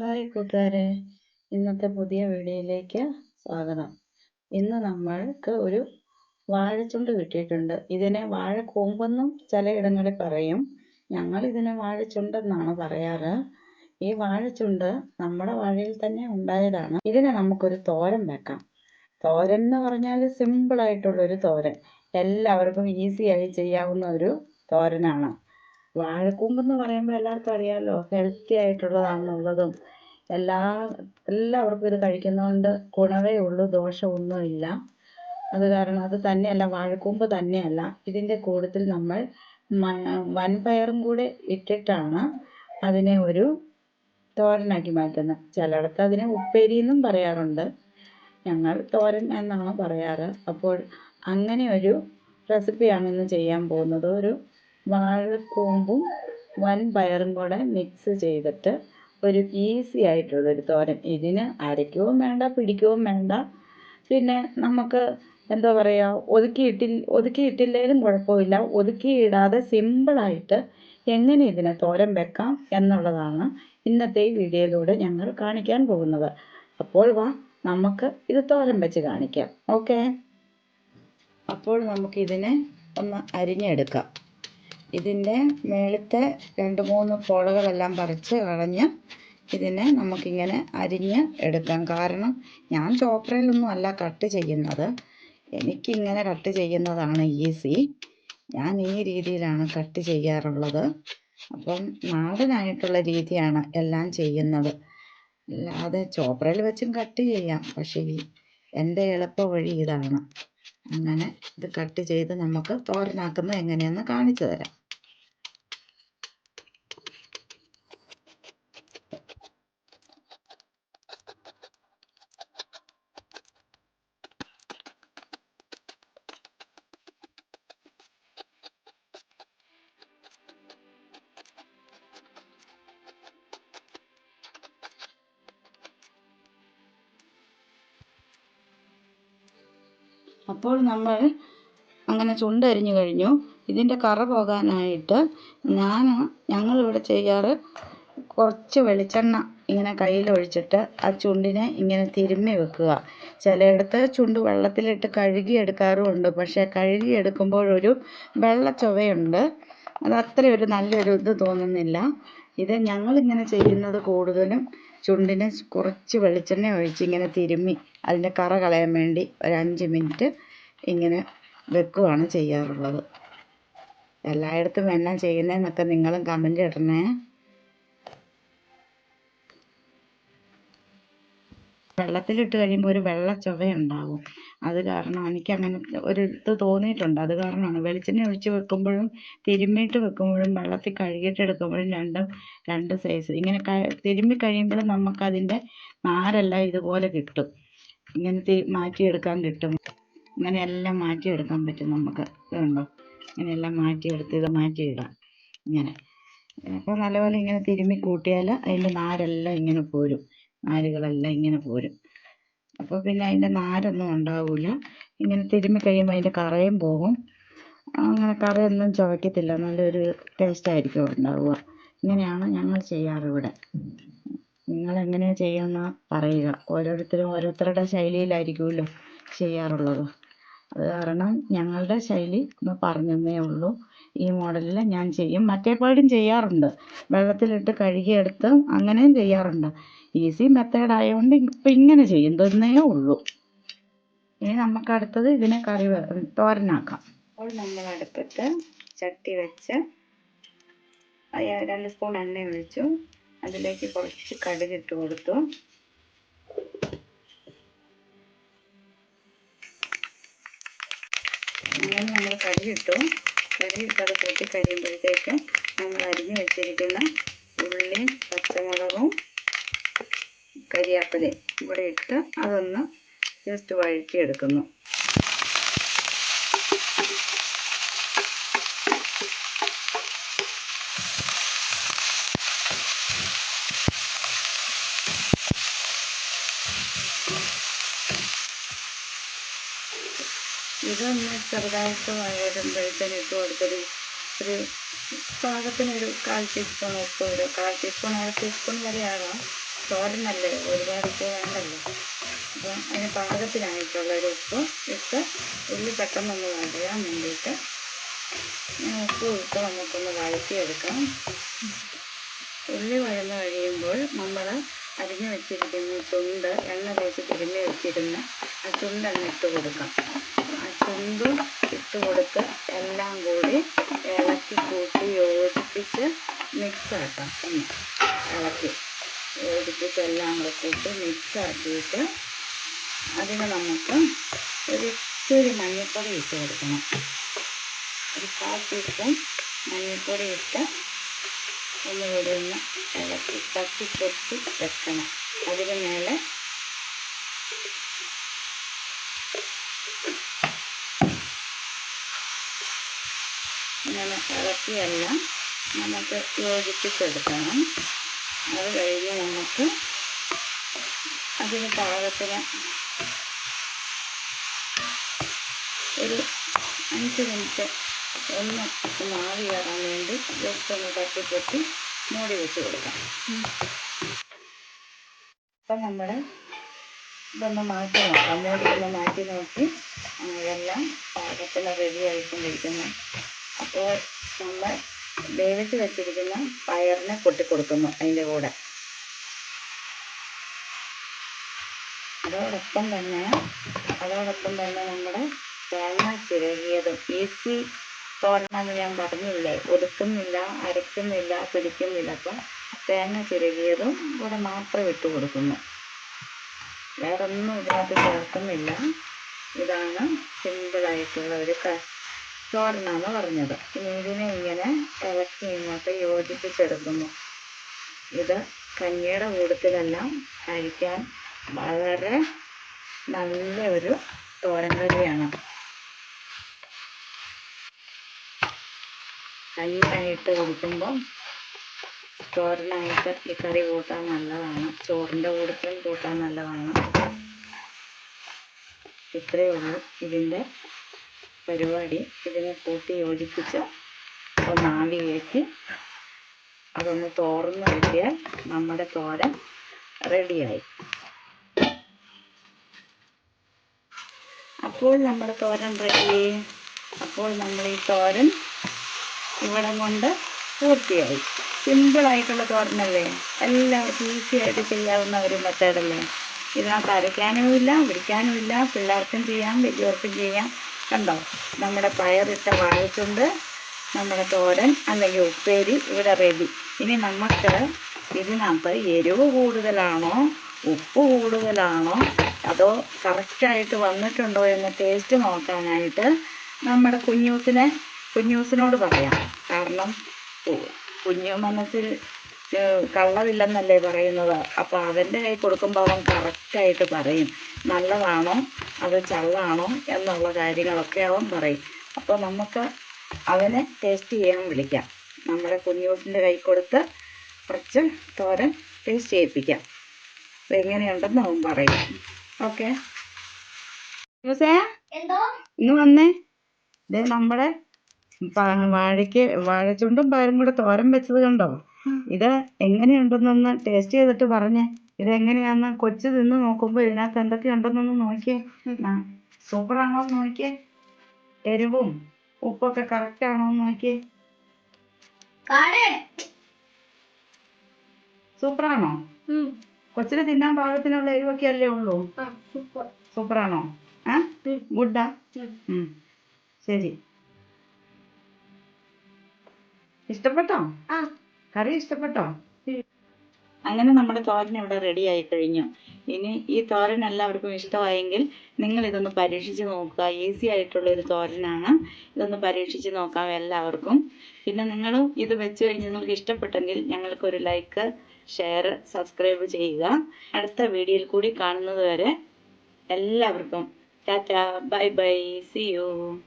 Hi കൂട്ടുകാരെ. ഇന്നത്തെ പുതിയ വീഡിയോയിലേക്ക് സ്വാഗതം. ഇന്ന് നമ്മൾക്ക് ഒരു വാഴച്ചുണ്ട് കിട്ടിയിട്ടുണ്ട്. ഇതിനെ വാഴക്കൂമ്പെന്നും ചിലയിടങ്ങളിൽ പറയും. ഞങ്ങൾ ഇതിനെ വാഴച്ചുണ്ടെന്നാണ് പറയാറ്. ഈ വാഴച്ചുണ്ട് നമ്മുടെ വാഴയിൽ തന്നെ ഉണ്ടായതാണ്. ഇതിനെ നമുക്കൊരു തോരൻ വെക്കാം. തോരൻ എന്ന് പറഞ്ഞാൽ സിമ്പിളായിട്ടുള്ളൊരു തോരൻ. എല്ലാവർക്കും ഈസിയായി ചെയ്യാവുന്ന ഒരു തോരനാണ്. വാഴക്കൂമ്പെന്ന് പറയുമ്പോൾ എല്ലാവർക്കും അറിയാലോ ഹെൽത്തി ആയിട്ടുള്ളതാണെന്നുള്ളതും എല്ലാ എല്ലാവർക്കും ഇത് കഴിക്കുന്നതുകൊണ്ട് ഗുണമേ ഉള്ളൂ ദോഷമൊന്നുമില്ല. അത് കാരണം അത് തന്നെയല്ല വാഴക്കൂമ്പ് തന്നെയല്ല. ഇതിന്റെ കൂട്ടത്തിൽ നമ്മൾ വൻപയറും കൂടെ ഇട്ടിട്ടാണ് അതിനെ ഒരു തോരനാക്കി മാറ്റുന്നത്. ചിലയിടത്ത് അതിനെ ഉപ്പേരി എന്നും പറയാറുണ്ട്. ഞങ്ങൾ തോരൻ എന്നാണ് പറയാറ്. അപ്പോൾ അങ്ങനെ ഒരു റെസിപ്പിയാണ് ഇന്ന് ചെയ്യാൻ പോകുന്നത്. ഒരു വാഴക്കൂമ്പും വൻപയറും കൂടെ മിക്സ് ചെയ്തിട്ട് ഒരു ഈസി ആയിട്ടുള്ളൊരു തോരൻ. ഇതിന് അരയ്ക്കുകയും വേണ്ട പിടിക്കുകയും വേണ്ട. പിന്നെ നമുക്ക് എന്താ പറയുക ഒതുക്കിയിട്ടി ഒതുക്കിയിട്ടില്ലേലും കുഴപ്പമില്ല. ഒതുക്കിയിടാതെ സിമ്പിളായിട്ട് എങ്ങനെ ഇതിനെ തോരൻ വെക്കാം എന്നുള്ളതാണ് ഇന്നത്തെ ഈ വീഡിയോയിലൂടെ ഞങ്ങൾ കാണിക്കാൻ പോകുന്നത്. അപ്പോൾ വാ നമുക്ക് ഇത് തോരൻ വെച്ച് കാണിക്കാം. ഓക്കെ? അപ്പോൾ നമുക്കിതിനെ ഒന്ന് അരിഞ്ഞെടുക്കാം. ഇതിന്റെ മേളത്തെ രണ്ട് മൂന്ന് പോളകളെല്ലാം പറിച്ച് കളഞ്ഞ് ഇതിനെ നമുക്കിങ്ങനെ അരിഞ്ഞ് എടുക്കാം. കാരണം ഞാൻ ചോപ്രയിലൊന്നും അല്ല കട്ട് ചെയ്യുന്നത്. എനിക്കിങ്ങനെ കട്ട് ചെയ്യുന്നതാണ് ഈസി. ഞാൻ ഈ രീതിയിലാണ് കട്ട് ചെയ്യാറുള്ളത്. അപ്പം നാടനായിട്ടുള്ള രീതിയാണ് എല്ലാം ചെയ്യുന്നത്. അല്ലാതെ ചോപ്രയിൽ വെച്ചും കട്ട് ചെയ്യാം. പക്ഷേ എന്റെ എളുപ്പ വഴി ഇതാണ്. അങ്ങനെ ഇത് കട്ട് ചെയ്ത് നമുക്ക് തോരനാക്കുന്നത് എങ്ങനെയെന്ന് കാണിച്ചു തരാം. അപ്പോൾ നമ്മൾ അങ്ങനെ ചുണ്ടരിഞ്ഞു കഴിഞ്ഞു. ഇതിന്റെ കറ പോകാനായിട്ട് ഞാൻ ഞങ്ങളിവിടെ ചെയ്യാറ് കുറച്ച് വെളിച്ചെണ്ണ ഇങ്ങനെ കയ്യിലൊഴിച്ചിട്ട് ആ ചുണ്ടിനെ ഇങ്ങനെ തിരുമ്മി വെക്കുക. ചിലയിടത്ത് ചുണ്ട് വെള്ളത്തിലിട്ട് കഴുകി എടുക്കാറുമുണ്ട് പക്ഷേ കഴുകി എടുക്കുമ്പോഴൊരു വെള്ള ചൊവയുണ്ട് അത് അത്ര ഒരു നല്ലൊരു ഇത് തോന്നുന്നില്ല. ഇത് ഞങ്ങളിങ്ങനെ ചെയ്യുന്നത് കൂടുതലും ചുണ്ടിന് കുറച്ച് വെളിച്ചെണ്ണ ഒഴിച്ച് ഇങ്ങനെ തിരുമ്മി അതിന്റെ കറ കളയാൻ വേണ്ടി ഒരു അഞ്ച് മിനിറ്റ് ഇങ്ങനെ വെക്കുകയാണ് ചെയ്യാറുള്ളത്. എല്ലായിടത്തും എന്നാ ചെയ്യുന്നതെന്നൊക്കെ നിങ്ങളും കമന്റ് ഇടണേ. വെള്ളത്തിലിട്ട് കഴിയുമ്പോൾ ഒരു വെള്ള ചൊവയുണ്ടാകും അത് കാരണം എനിക്ക് അങ്ങനെ ഒരു ഇത് തോന്നിയിട്ടുണ്ട്. അത് കാരണമാണ് വെളിച്ചെണ്ണ ഒഴിച്ച് വെക്കുമ്പോഴും തിരുമ്മിയിട്ട് വെക്കുമ്പോഴും വെള്ളത്തിൽ കഴുകിയിട്ട് എടുക്കുമ്പോഴും രണ്ടും രണ്ട് സൈസ് ഇങ്ങനെ തിരുമ്മി കഴിയുമ്പോൾ നമുക്കതിന്റെ നാരെല്ലാം ഇതുപോലെ കിട്ടും. ഇങ്ങനെ മാറ്റിയെടുക്കാൻ കിട്ടും. ഇങ്ങനെ ഇങ്ങനെയെല്ലാം മാറ്റിയെടുക്കാൻ പറ്റും നമുക്ക്. ഇതുണ്ടോ? ഇങ്ങനെയെല്ലാം മാറ്റിയെടുത്ത് ഇത് മാറ്റിയിടാം. ഇങ്ങനെ. അപ്പോൾ നല്ലപോലെ ഇങ്ങനെ തിരുമ്മി കൂട്ടിയാൽ അതിന്റെ നാരെല്ലാം ഇങ്ങനെ പോരും. നാരുകളെല്ലാം ഇങ്ങനെ പോരും. അപ്പോൾ പിന്നെ അതിന്റെ നാരൊന്നും ഉണ്ടാവില്ല ഇങ്ങനെ തിരുമ്മി കഴിയുമ്പോൾ അതിന്റെ കറയും പോകും. അങ്ങനെ കറയൊന്നും ചുവയ്ക്കത്തില്ല. നല്ലൊരു ടേസ്റ്റ് ആയിരിക്കും ഉണ്ടാവുക. ഇങ്ങനെയാണ് ഞങ്ങൾ ചെയ്യാറ് ഇവിടെ. നിങ്ങൾ എങ്ങനെയാണ് ചെയ്യുന്നത് പറയുക. ഓരോരുത്തരും ഓരോരുത്തരുടെ ശൈലിയിലായിരിക്കുമല്ലോ ചെയ്യാറുള്ളത്. അത് കാരണം ഞങ്ങളുടെ ശൈലി ഒന്ന് പറഞ്ഞെന്നേ ഉള്ളൂ. ഈ മോഡലിൽ ഞാൻ ചെയ്യും. മറ്റേപാടും ചെയ്യാറുണ്ട്. വെള്ളത്തിലിട്ട് കഴുകിയെടുത്ത് അങ്ങനെയും ചെയ്യാറുണ്ട്. ഈസി മെത്തേഡ് ആയതുകൊണ്ട് ഇപ്പം ഇങ്ങനെ ചെയ്യുന്നതേ ഉള്ളൂ. ഇനി നമുക്ക് അടുത്തത് ഇതിനെ കറി തോരനാക്കാം. അപ്പോൾ നമ്മൾ അടുപ്പത്ത് ചട്ടി വെച്ച് രണ്ട് സ്പൂൺ എണ്ണ ഒഴിച്ചു. അതിലേക്ക് കുറച്ച് കടുക് ഇട്ട് കൊടുത്തു. നമ്മൾ കടുകിട്ടു കടുകിട്ട് അത് പൊട്ടി കഴിയുമ്പോഴത്തേക്ക് നമ്മൾ അരിഞ്ഞു വെച്ചിരിക്കുന്ന ഉള്ളിയും പച്ചമുളകും കരിയാപ്പിലയും കൂടെ ഇട്ട് അതൊന്ന് ജസ്റ്റ് വഴറ്റിയെടുക്കുന്നു. ഇതൊന്ന് ചെറുതായിട്ട് വരുമ്പോഴത്തേന് ഇട്ട് കൊടുത്തൊരു ഒരു പാകത്തിനൊരു കാൽ ടീസ്പൂൺ ഉപ്പ് ഒരു കാൽ ടീസ്പൂൺ അര ടീസ്പൂൺ വരെ ആകാം. തോരനല്ലേ? ഒരുപാട് ഉപ്പ് വേണ്ടല്ലോ. അപ്പം അതിന് പാകത്തിനായിട്ടുള്ള ഒരു ഉപ്പ് ഇട്ട് ഉള്ളി പെട്ടെന്നൊന്ന് വഴയാൻ വേണ്ടിയിട്ട് ഉപ്പ് ഇട്ട് നമുക്കൊന്ന് വഴറ്റിയെടുക്കാം. ഉള്ളി വഴന്ന് കഴിയുമ്പോൾ നമ്മൾ അരിഞ്ഞു വെച്ചിരിക്കുന്ന ചുണ്ട് എണ്ണ തേച്ച് തിരുമ്മി വെച്ചിരുന്ന ആ ചുണ്ടങ്ങ് ഇട്ട് കൊടുക്കാം. ചുണ്ടും ഇട്ട് കൊടുത്ത് എല്ലാം കൂടി ഇളക്കി കൂട്ടി യോജിപ്പിച്ച് മിക്സ് ആക്കാം ഇളക്കി യോജിപ്പിച്ച് എല്ലാം കൂടെ കൂട്ടി മിക്സ് ആക്കിയിട്ട് അതിന് നമുക്ക് ഒരു ഇത്തിരി മഞ്ഞൾപ്പൊടി ഇട്ട് കൊടുക്കണം. ഒരു കാൽ ടീസ്പൂൺ മഞ്ഞൾപ്പൊടി ഇട്ട് ഒന്ന് കൂടി ഒന്ന് ഇളക്കി തട്ടി പൊത്തി വെക്കണം. അതിന് മേലെ ഇളക്കിയെല്ലാം നമുക്ക് യോജിപ്പിച്ചെടുക്കണം. അത് കഴിഞ്ഞ് നമുക്ക് അതിന് പാകത്തിന് ഒരു അഞ്ച് മിനിറ്റ് ഒന്ന് മാറി വരാൻ വേണ്ടി ജസ്റ്റ് ഒന്ന് തട്ടി പൊട്ടി മൂടി വെച്ച് കൊടുക്കാം. അപ്പം നമ്മൾ ഇതൊന്ന് മാറ്റി നോക്കാം. മൂടി ഒന്ന് മാറ്റി നോക്കി എല്ലാം പാകത്തിന് റെഡി ആയിക്കൊണ്ടിരിക്കുന്നു. അപ്പോൾ നമ്മൾ വേവിച്ച് വെച്ചിരിക്കുന്ന പയറിനെ കൊട്ടിക്കൊടുക്കുന്നു അതിന്റെ കൂടെ. അതോടൊപ്പം തന്നെ അതോടൊപ്പം തന്നെ നമ്മുടെ തേങ്ങ ചിരകിയതും ഈസി തോരണമെന്ന് ഞാൻ പറഞ്ഞില്ലേ ഒതുക്കുന്നില്ല അരയ്ക്കുന്നില്ല പിടിക്കുന്നില്ല. അപ്പം തേങ്ങ ചിരകിയതും കൂടെ മാത്രം ഇട്ട് കൊടുക്കുന്നു. വേറൊന്നും ഇതിനകത്ത് ചേർക്കുന്നില്ല. ഇതാണ് സിമ്പിളായിട്ടുള്ള ഒരു തോരനാന്ന് പറഞ്ഞത്. ഇതിനെ ഇങ്ങനെ ഇളക്കി ഇങ്ങോട്ട് യോജിപ്പിച്ചെടുക്കുന്നു. ഇത് കഞ്ഞിയുടെ കൂട്ടത്തിലെല്ലാം കഴിക്കാൻ വളരെ നല്ല ഒരു തോരൻ കറിയാണ് കഞ്ഞിയായിട്ട് കുടിക്കുമ്പം ചോറിനായിട്ട് ഈ കറി കൂട്ടാൻ നല്ലതാണ്. ചോറിന്റെ കൂട്ടത്തിലും കൂട്ടാൻ നല്ലതാണ്. ഇത്രയേ ഉള്ളൂ ഇതിന്റെ പരിപാടി ഇതിനെ കൂട്ടി യോജിപ്പിച്ച് ഒന്ന് ആവി അതൊന്ന് തോർന്ന് കിട്ടിയാൽ നമ്മുടെ തോരൻ റെഡിയായി. അപ്പോൾ നമ്മുടെ തോരൻ റെഡി അപ്പോൾ നമ്മൾ ഈ തോരൻ ഇവിടെ കൊണ്ട് പൂർത്തിയായി. സിമ്പിളായിട്ടുള്ള തോരനല്ലേ? എല്ലാവർക്കും ഈസി ആയിട്ട് ചെയ്യാവുന്ന ഒരു മെത്തേഡല്ലേ? ഇതിനകത്ത് അരയ്ക്കാനുമില്ല പിടിക്കാനുമില്ല പിള്ളേർക്കും ചെയ്യാം വലിയവർക്കും ചെയ്യാം. കണ്ടോ? നമ്മുടെ പയറിട്ട വാഴത്തുണ്ട് നമ്മുടെ തോരൻ അല്ലെങ്കിൽ ഉപ്പേരി ഇവിടെ റെഡി ഇനി നമുക്ക് ഇതിനകത്ത് എരിവ് കൂടുതലാണോ ഉപ്പ് കൂടുതലാണോ അതോ കറക്റ്റായിട്ട് വന്നിട്ടുണ്ടോ എന്ന് ടേസ്റ്റ് നോക്കാനായിട്ട് നമ്മുടെ കുഞ്ഞൂസിനെ കുഞ്ഞൂസിനോട് പറയാം. കാരണം കുഞ്ഞു മനസ്സിൽ കള്ളമില്ലെന്നല്ലേ പറയുന്നത്. അപ്പോൾ അവന്റെ കൈ കൊടുക്കുമ്പോൾ അവൻ കറക്റ്റായിട്ട് പറയും. നല്ലതാണോ? അത് ചള്ളാണോ? എന്നുള്ള കാര്യങ്ങളൊക്കെ അവൻ പറയും. അപ്പോൾ നമുക്ക് അവനെ ടേസ്റ്റ് ചെയ്യാൻ വിളിക്കാം. നമ്മുടെ കുഞ്ഞൂട്ടിന്റെ കൈ കൊടുത്ത് കുറച്ച് തോരൻ ടേസ്റ്റ് ചെയ്യിപ്പിക്കാം. അപ്പോൾ എങ്ങനെയുണ്ടെന്ന് അവൻ പറയും. ഓക്കെ? ഇന്ന് വന്നേ? ഇത് നമ്മുടെ വാഴയ്ക്ക് വാഴച്ചുണ്ടും പയറും കൂടെ തോരൻ വെച്ചത് കണ്ടോ? ഇത് എങ്ങനെയുണ്ടെന്നൊന്ന് ടേസ്റ്റ് ചെയ്തിട്ട് പറഞ്ഞേ. ഇത് എങ്ങനെയാന്ന് കൊച്ചു തിന്ന് നോക്കുമ്പോ ഇതിനകത്ത് എന്തൊക്കെ ഉണ്ടെന്നൊന്ന് നോക്കിയേ. സൂപ്പറാണോ എന്ന് നോക്കിയേ. എരിവും ഉപ്പൊക്കെ കറക്റ്റ് ആണോ എന്ന് നോക്കിയേ. സൂപ്പർ സൂപ്പറാണോ കൊച്ചിന് തിന്നാൻ പാകത്തിനുള്ള എരിവൊക്കെ അല്ലേ ഉള്ളൂ? സൂപ്പർ സൂപ്പറാണോ ആ ഗുഡാ. ശരി. ഇഷ്ടപ്പെട്ടോ? ആ. കറി ഇഷ്ടപ്പെട്ടോ? അങ്ങനെ നമ്മുടെ തോരൻ ഇവിടെ റെഡി ആയി കഴിഞ്ഞു. ഇനി ഈ തോരൻ എല്ലാവർക്കും ഇഷ്ടമായെങ്കിൽ നിങ്ങൾ ഇതൊന്ന് പരീക്ഷിച്ച് നോക്കുക. ഈസി ആയിട്ടുള്ള ഒരു തോരനാണ്. ഇതൊന്ന് പരീക്ഷിച്ച് നോക്കാം എല്ലാവർക്കും. പിന്നെ നിങ്ങൾ ഇത് വെച്ച് കഴിഞ്ഞ് നിങ്ങൾക്ക് ഇഷ്ടപ്പെട്ടെങ്കിൽ ഞങ്ങൾക്ക് ഒരു ലൈക്ക് ഷെയർ സബ്സ്ക്രൈബ് ചെയ്യുക. അടുത്ത വീഡിയോയിൽ കൂടി കാണുന്നത് വരെ എല്ലാവർക്കും. Tata bye bye see you